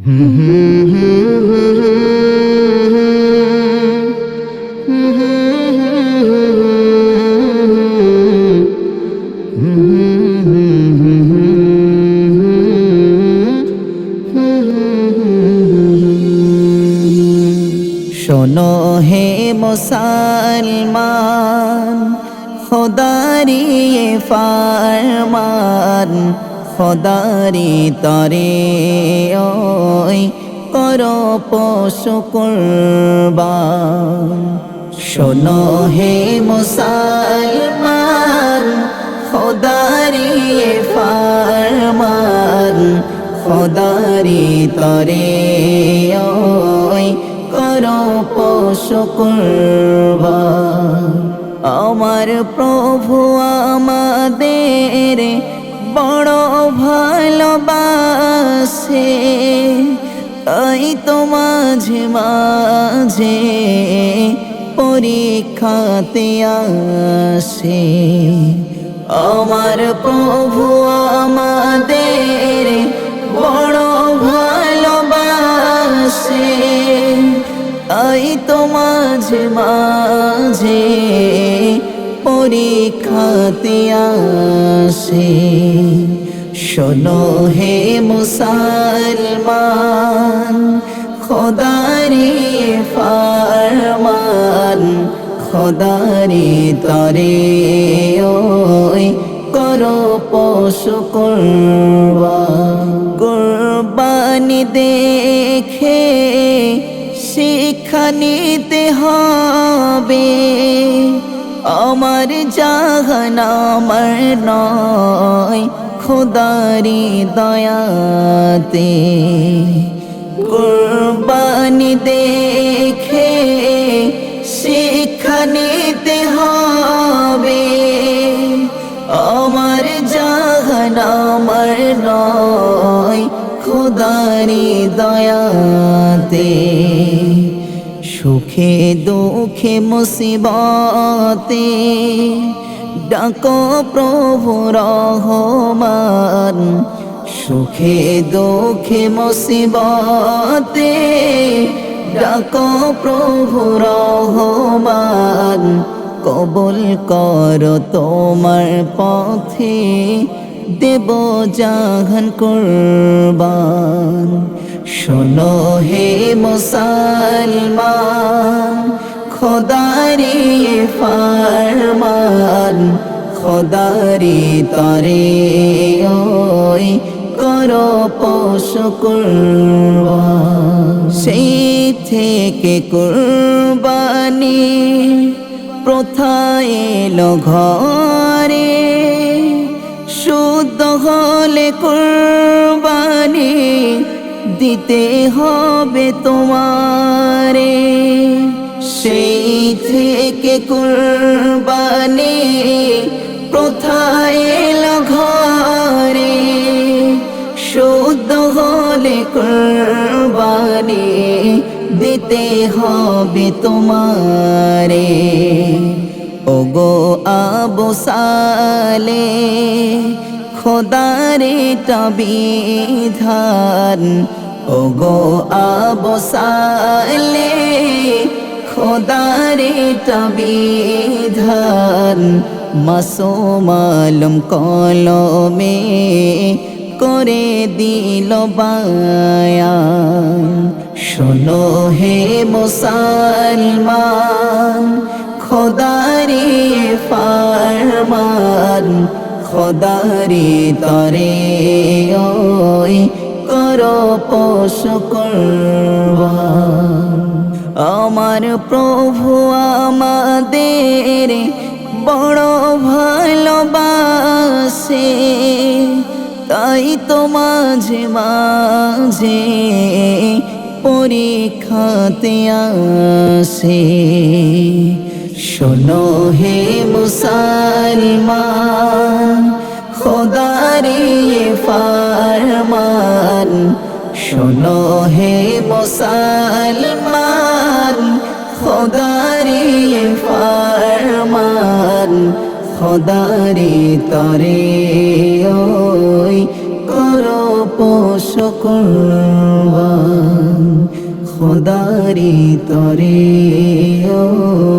শোনো হে মুসলমান খোদারি ফারমান খোদারি তরে করো পশু কুরবান। শোনো হে মুসলমান, খোদারি ফারমান, খোদারি তরে করো পশু কুরবান। আমার প্রভু আমাদের বড় ভালোবাসে। তাই তো মাঝে মাঝে পরীক্ষাতে আসে। আমার প্রভু আমাদের বড় ভালোবাসে। তাই তো মাঝে মাঝে পরীক্ষাতে আসে। শোনো হে মুসলমান খোদারি তরে ওই করো পশু কুরবান কুরবানি দেখে শিক্ষা নিতে হবে। আমার জাহান আমার নয়, খোদারি দয়াতে। কুরবানি দেখে খোদারি দয়াতে, সুখে দুঃখে মুসিবতে, ডাকো প্রভু রহমান, সুখে দুঃখে মুসিবতে, ডাকো প্রভু রহমান, কবুল কর তোমার পথে দেব জাহান কুরবান। শোনো হে মুসলমান, খোদারি ফারমান, খোদারি তরে ওই করো পশু সেই থেকে কুরবানি প্রথা এলো ঘরে হলে কুরবানি দিতে হবে তোমারে। সেই থেকে কুরবানি প্রথা এলো ঘরে। শুদ্ধ হলে কুরবানি দিতে হবে তোমারে। ওগো আবু সালে খোদারে বিধান ওগো আবু সালে, খোদারে বিধান মাসুমালম কলমে করে দিল বায়ান। শোনো হে মুসলমান খোদারি খোদারি তরে ওই করো আমার প্রভু আমাদের বড় ভালোবাসে, তাই তো মাঝে মাঝে পরীক্ষাতে আসে। শোনো হে মুসলমান খোদারি ফারমান। শোনো হে মুসলমান, খোদারি ফারমান। খোদারি তরে ওই করো পোষ করবা খোদারি তরে ওই